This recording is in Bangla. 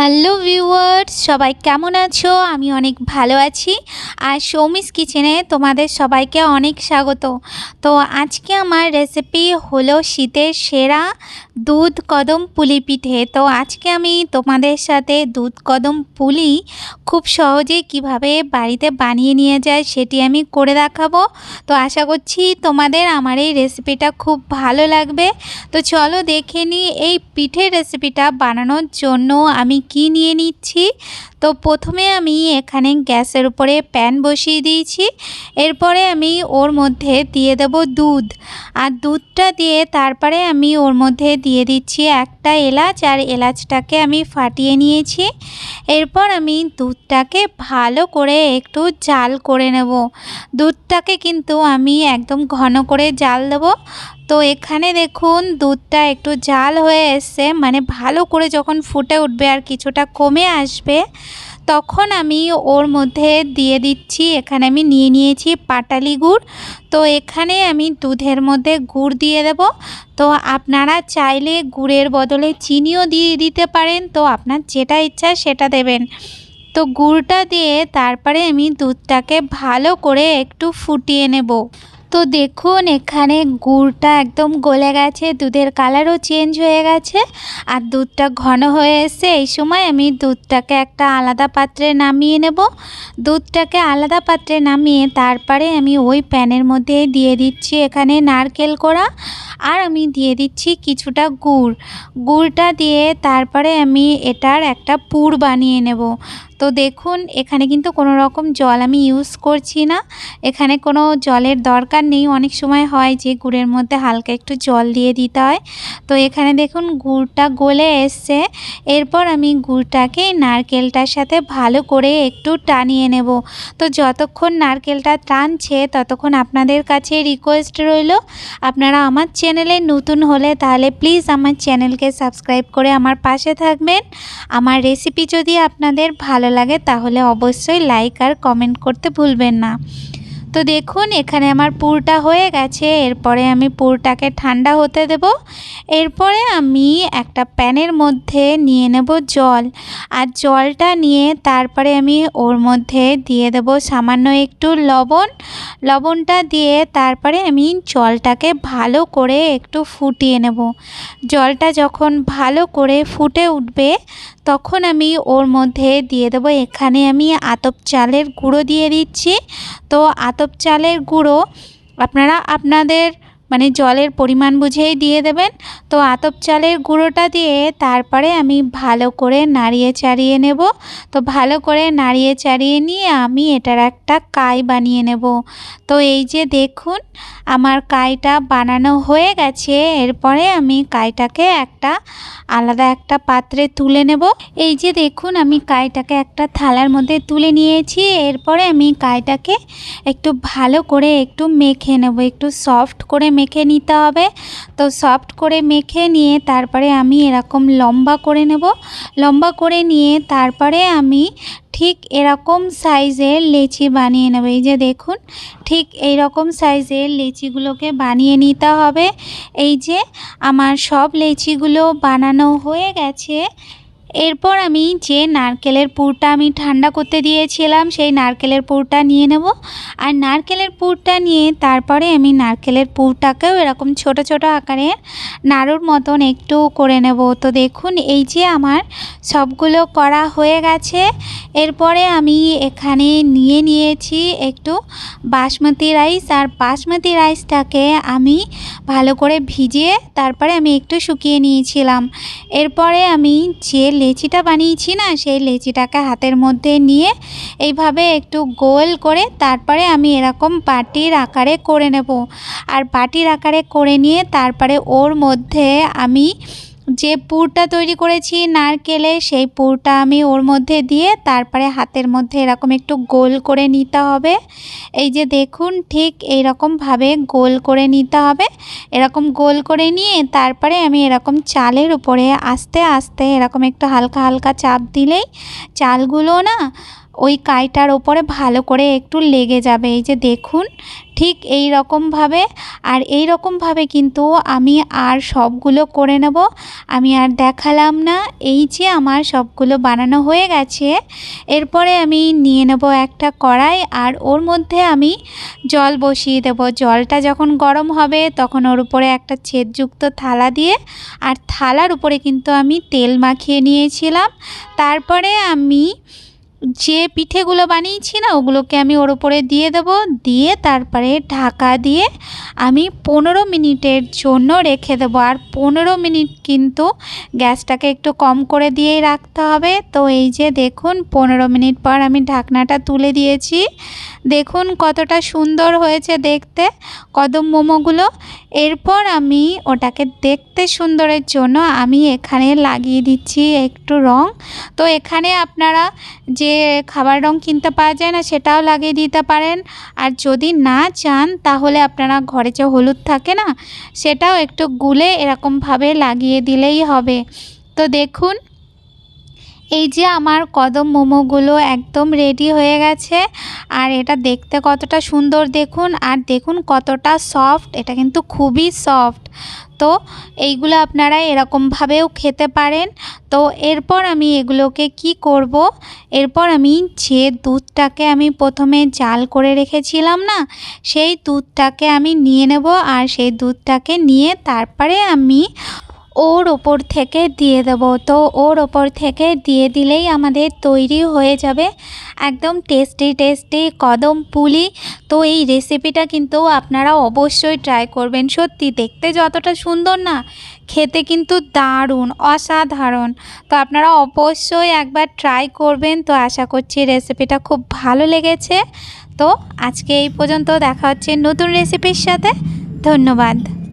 হ্যালো ভিউয়ার্স, সবাই কেমন আছো? আমি অনেক ভালো আছি। আর সৌমিস কিচেনে তোমাদের সবাইকে অনেক স্বাগত। তো আজকে আমার রেসিপি হলো শীতের সেরা দুধ কদম পুলি পিঠে। তো আজকে আমি তোমাদের সাথে দুধ কদম পুলি খুব সহজে কীভাবে বাড়িতে বানিয়ে নিয়ে যায় সেটি আমি করে দেখাবো। তো আশা করছি তোমাদের আমার এই রেসিপিটা খুব ভালো লাগবে। তো চলো দেখে নিই এই পিঠের রেসিপিটা বানানোর জন্য আমি কি নিয়ে নিচ্ছি? তো প্রথমে আমি এখানে গ্যাসের উপরে প্যান বসিয়ে দিয়েছি। এরপরে আমি ওর মধ্যে দিয়ে দেব দুধ। আর দুধটা দিয়ে তারপরে আমি ওর মধ্যে দিয়ে দিচ্ছি একটা এলাচ আর এলাচটাকে আমি ফাটিয়ে নিয়েছি। এরপর আমি দুধটাকে ভালো করে একটু জাল করে নেব। দুধটাকে কিন্তু আমি একদম ঘন করে জাল দেবো। তো এখানে দেখুন দুধটা একটু জাল হয়ে এসছে মানে ভালো করে যখন ফুটে উঠবে আর কিছুটা কমে আসবে, তখন আমি ওর মধ্যে দিয়ে দিচ্ছি, এখানে আমি নিয়ে নিয়েছি পাটালি গুড়। তো এখানে আমি দুধের মধ্যে গুড় দিয়ে দেব। তো আপনারা চাইলে গুড়ের বদলে চিনিও দিয়ে দিতে পারেন, তো আপনার যেটা ইচ্ছা সেটা দেবেন। তো গুড়টা দিয়ে তারপরে আমি দুধটাকে ভালো করে একটু ফুটিয়ে নেব। তো দেখুন, এখানে গুড়টা একদম গলে গেছে, দুধের কালারও চেঞ্জ হয়ে গেছে, আর দুধটা ঘন হয়ে এসে এই সময় আমি দুধটাকে একটা আলাদা পাত্রে নামিয়ে নেব। দুধটাকে আলাদা পাত্রে নামিয়ে তারপরে আমি ওই প্যানের মধ্যে দিয়ে দিচ্ছি এখানে নারকেল কোড়া, আর আমি দিয়ে দিচ্ছি কিছুটা গুড়। গুড়টা দিয়ে তারপরে আমি এটার একটা পুর বানিয়ে নেব। তো দেখুন, এখানে কিন্তু কোনো রকম জল আমি ইউজ করছি না। এখানে কোনো জলের দরকার নেই। অনেক সময় হয় যে গুড়ের মধ্যে হালকা একটু জল দিয়ে দিতে হয়। তো এখানে দেখুন, গুড়টা গলে এসছে। এরপর আমি গুড়টাকে নারকেলটার সাথে ভালো করে একটু টানিয়ে নেব। তো যতক্ষণ নারকেলটা টানছে, ততক্ষণ আপনাদের কাছে রিকোয়েস্ট রইল। আপনারা আমার চ্যানেলে নতুন হলে তাহলে প্লিজ আমার চ্যানেলকে সাবস্ক্রাইব করে আমার পাশে থাকবেন। আমার রেসিপি যদি আপনাদের ভালো লাগে তাহলে অবশ্যই লাইক আর কমেন্ট করতে ভুলবেন না। তো দেখুন, এখানে আমার পুরটা হয়ে গেছে। এরপরে আমি পুরটাকে ঠান্ডা হতে দেব। এরপরে আমি একটা প্যানের মধ্যে নিয়ে নেব জল। আর জলটা নিয়ে তারপরে আমি ওর মধ্যে দিয়ে দেব সামান্য একটু লবণ লবণটা দিয়ে তারপরে আমি জলটাকে ভালো করে একটু ফুটিয়ে নেব। জলটা যখন ভালো করে ফুটে উঠবে, তখন আমি ওর মধ্যে দিয়ে দেব। এখানে আমি আতপ চালের গুঁড়ো দিয়ে দিচ্ছি। তো আতপ চালের গুঁড়ো আপনারা আপনাদের মানে জলের পরিমাণ বুঝেই দিয়ে দেবেন। তো আতপ চালের গুঁড়োটা দিয়ে তারপরে আমি ভালো করে নাড়িয়ে চাড়িয়ে নেব। তো ভালো করে নাড়িয়ে চাড়িয়ে নিয়ে আমি এটার একটা কাই বানিয়ে নেব। তো এই যে দেখুন, আমার কাইটা বানানো হয়ে গেছে। এরপরে আমি কাইটাকে একটা আলাদা একটা পাত্রে তুলে নেব। এই যে দেখুন, আমি কাইটাকে একটা থালার মধ্যে তুলে নিয়েছি। এরপরে আমি কাইটাকে একটু ভালো করে একটু মেখে নেব, একটু সফট করে মেখে নিতে হবে। তো সফট করে মেখে নিয়ে তারপরে আমি এরকম লম্বা করে নেব। লম্বা করে নিয়ে তারপরে আমি ঠিক এরকম সাইজের লেচি বানিয়ে নেব। এই যে দেখুন, ঠিক এই রকম সাইজের লেচিগুলোকে বানিয়ে নিতে হবে। এই যে আমার সব লেচিগুলো বানানো হয়ে গেছে। এরপর আমি যে নারকেলের পুরটা আমি ঠান্ডা করতে দিয়েছিলাম, সেই নারকেলের পুরটা নিয়ে নেব। আর নারকেলের পুরটা নিয়ে তারপরে আমি নারকেলের পুরটাকেও এরকম ছোট ছোট আকারে নাড়ুর মতন একটু করে নেব। তো দেখুন, এই যে আমার সবগুলো করা হয়ে গেছে। এরপরে আমি এখানে নিয়ে নিয়েছি একটু বাসমতি রাইস। আর বাসমতি রাইসটাকে আমি ভালো করে ভিজিয়ে তারপরে আমি একটু শুকিয়ে নিয়েছিলাম। এরপরে আমি যে লেচিটা বানিয়েছি না, সেই লেচিটাকে হাতের মধ্যে নিয়ে এইভাবে একটু গোল করে তারপরে আমি এরকম বাটির আকারে করে নেব। আর বাটির আকারে করে নিয়ে তারপরে ওর মধ্যে আমি যে পুরটা তৈরি করেছি নারকেলে, সেই পুরটা আমি ওর মধ্যে দিয়ে তারপরে হাতের মধ্যে এরকম একটু গোল করে নিতে হবে। এই যে দেখুন, ঠিক এই রকমভাবে গোল করে নিতে হবে। এরকম গোল করে নিয়ে তারপরে আমি এরকম চালের উপরে আস্তে আস্তে এরকম একটু হালকা হালকা চাপ দিলেই চালগুলো না ওই কাইটার ওপরে ভালো করে একটু লেগে যাবে। এই যে দেখুন, ঠিক এই রকমভাবে আর এই রকমভাবে কিন্তু আমি আর সবগুলো করে নেব। আমি আর দেখালাম না, এই যে আমার সবগুলো বানানো হয়ে গেছে। এরপরে আমি নিয়ে নেব একটা কড়াই আর ওর মধ্যে আমি জল বসিয়ে দেব। জলটা যখন গরম হবে তখন ওর উপরে একটা ছেদযুক্ত থালা দিয়ে আর থালার উপরে কিন্তু আমি তেল মাখিয়ে নিয়েছিলাম। তারপরে আমি যে পিঠেগুলো বানিয়েছি না, ওগুলোকে আমি ওর উপরে দিয়ে দেব। দিয়ে তারপরে ঢাকা দিয়ে আমি পনেরো মিনিটের জন্য রেখে দেবো। আর পনেরো মিনিট কিন্তু গ্যাসটাকে একটু কম করে দিয়েই রাখতে হবে। তো এই যে দেখুন, পনেরো মিনিট পর আমি ঢাকনাটা তুলে দিয়েছি। দেখুন কতটা সুন্দর হয়েছে দেখতে, কদম মোমোগুলো। এরপর আমি ওটাকে দেখতে সুন্দরের জন্য আমি এখানে লাগিয়ে দিচ্ছি একটু রং। তো এখানে আপনারা যে খাবার রং কিনতে পাওয়া যায় না সেটাও লাগিয়ে দিতে পারেন। আর যদি না চান, তাহলে আপনারা ঘরে যে হলুদ থাকে না, সেটাও একটু গুলে এরকমভাবে লাগিয়ে দিলেই হবে। তো দেখুন এই যে আমার কদম মোমোগুলো একদম রেডি হয়ে গেছে। আর এটা দেখতে কতটা সুন্দর দেখুন, আর দেখুন কতটা সফট এটা কিন্তু খুবই সফট তো এইগুলো আপনারা এরকমভাবেও খেতে পারেন। তো এরপর আমি এগুলোকে কি করব? এরপর আমি যে দুধটাকে আমি প্রথমে জাল করে রেখেছিলাম না, সেই দুধটাকে আমি নিয়ে নেব, আর সেই দুধটাকে নিয়ে তারপরে আমি ওর ওপর থেকে দিয়ে দেবো। তো ওর ওপর থেকে দিয়ে দিলেই আমাদের তৈরি হয়ে যাবে একদম টেস্টি টেস্টি কদম পুলি। তো এই রেসিপিটা কিন্তু আপনারা অবশ্যই ট্রাই করবেন। সত্যি দেখতে যতটা সুন্দর না, খেতে কিন্তু দারুণ, অসাধারণ। তো আপনারা অবশ্যই একবার ট্রাই করবেন। তো আশা করছি রেসিপিটা খুব ভালো লেগেছে। তো আজকে এই পর্যন্ত দেখা হচ্ছে নতুন রেসিপির সাথে। ধন্যবাদ।